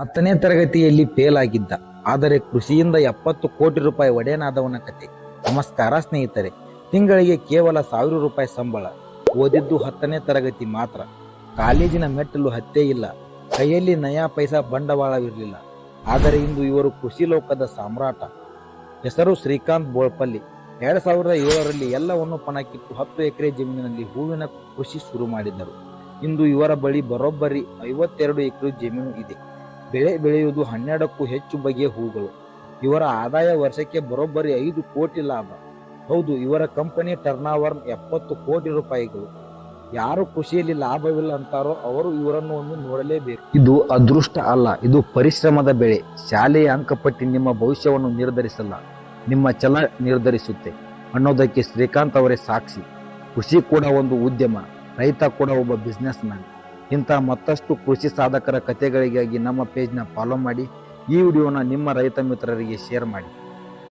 ಹತ್ತನೇ ತರಗತಿಯಲ್ಲಿ ಫೇಲ್ ಆಗಿದ್ದ. ಆದರೆ ಕೃಷಿಯಿಂದ ಎಪ್ಪತ್ತು ಕೋಟಿ ರೂಪಾಯಿ ಒಡೆಯನಾದವನ ಕತೆ. ನಮಸ್ಕಾರ ಸ್ನೇಹಿತರೆ. ತಿಂಗಳಿಗೆ ಕೇವಲ ಸಾವಿರ ರೂಪಾಯಿ ಸಂಬಳ. ಓದಿದ್ದು ಹತ್ತನೇ ತರಗತಿ ಮಾತ್ರ. ಕಾಲೇಜಿನ ಮೆಟ್ಟಲು ಹತ್ತೇ ಇಲ್ಲ. ಕೈಯಲ್ಲಿ ನಯಾ ಪೈಸಾ ಬಂಡವಾಳವಿರಲಿಲ್ಲ. ಆದರೆ ಇಂದು ಇವರು ಕೃಷಿ ಲೋಕದ ಸಾಮ್ರಾಟ. ಹೆಸರು ಶ್ರೀಕಾಂತ್ ಬೋಳ್ಪಲ್ಲಿ. ಎರಡು ಸಾವಿರದ ಏಳರಲ್ಲಿ ಎಲ್ಲವನ್ನು ಪಣಕ್ಕಿಟ್ಟು ಹತ್ತು ಎಕರೆ ಜಮೀನಿನಲ್ಲಿ ಹೂವಿನ ಕೃಷಿ ಶುರು ಮಾಡಿದ್ದರು. ಇಂದು ಇವರ ಬಳಿ ಬರೋಬ್ಬರಿ ಐವತ್ತೆರಡು ಎಕರೆ ಜಮೀನು ಇದೆ. ಬೆಳೆ ಬೆಳೆಯುವುದು ಹನ್ನೆರಡಕ್ಕೂ ಹೆಚ್ಚು ಬಗೆಯ ಹೂಗಳು. ಇವರ ಆದಾಯ ವರ್ಷಕ್ಕೆ ಬರೋಬ್ಬರಿ ಐದು ಕೋಟಿ ಲಾಭ. ಹೌದು, ಇವರ ಕಂಪನಿ ಟರ್ನ್ ಎಪ್ಪತ್ತು ಕೋಟಿ ರೂಪಾಯಿಗಳು. ಯಾರು ಕೃಷಿಯಲ್ಲಿ ಲಾಭವಿಲ್ಲ ಅಂತಾರೋ ಅವರು ಇವರನ್ನು ಒಂದು ನೋಡಲೇಬೇಕು. ಇದು ಅದೃಷ್ಟ ಅಲ್ಲ, ಇದು ಪರಿಶ್ರಮದ ಬೆಳೆ. ಶಾಲೆಯ ಅಂಕಪಟ್ಟಿ ನಿಮ್ಮ ಭವಿಷ್ಯವನ್ನು ನಿರ್ಧರಿಸಲ್ಲ, ನಿಮ್ಮ ಛಲ ನಿರ್ಧರಿಸುತ್ತೆ. ಅನ್ನೋದಕ್ಕೆ ಶ್ರೀಕಾಂತ್ ಅವರೇ ಸಾಕ್ಷಿ. ಕೃಷಿ ಕೂಡ ಒಂದು ಉದ್ಯಮ, ರೈತ ಕೂಡ ಒಬ್ಬ ಬಿಸ್ನೆಸ್ ಮ್ಯಾನ್ ಇಂಥ ಮತ್ತಷ್ಟು ಕೃಷಿ ಸಾಧಕರ ಕಥೆಗಳಿಗಾಗಿ ನಮ್ಮ ಪೇಜ್ನ ಫಾಲೋ ಮಾಡಿ, ಈ ವಿಡಿಯೋನ ನಿಮ್ಮ ರೈತ ಮಿತ್ರರಿಗೆ ಶೇರ್ ಮಾಡಿ.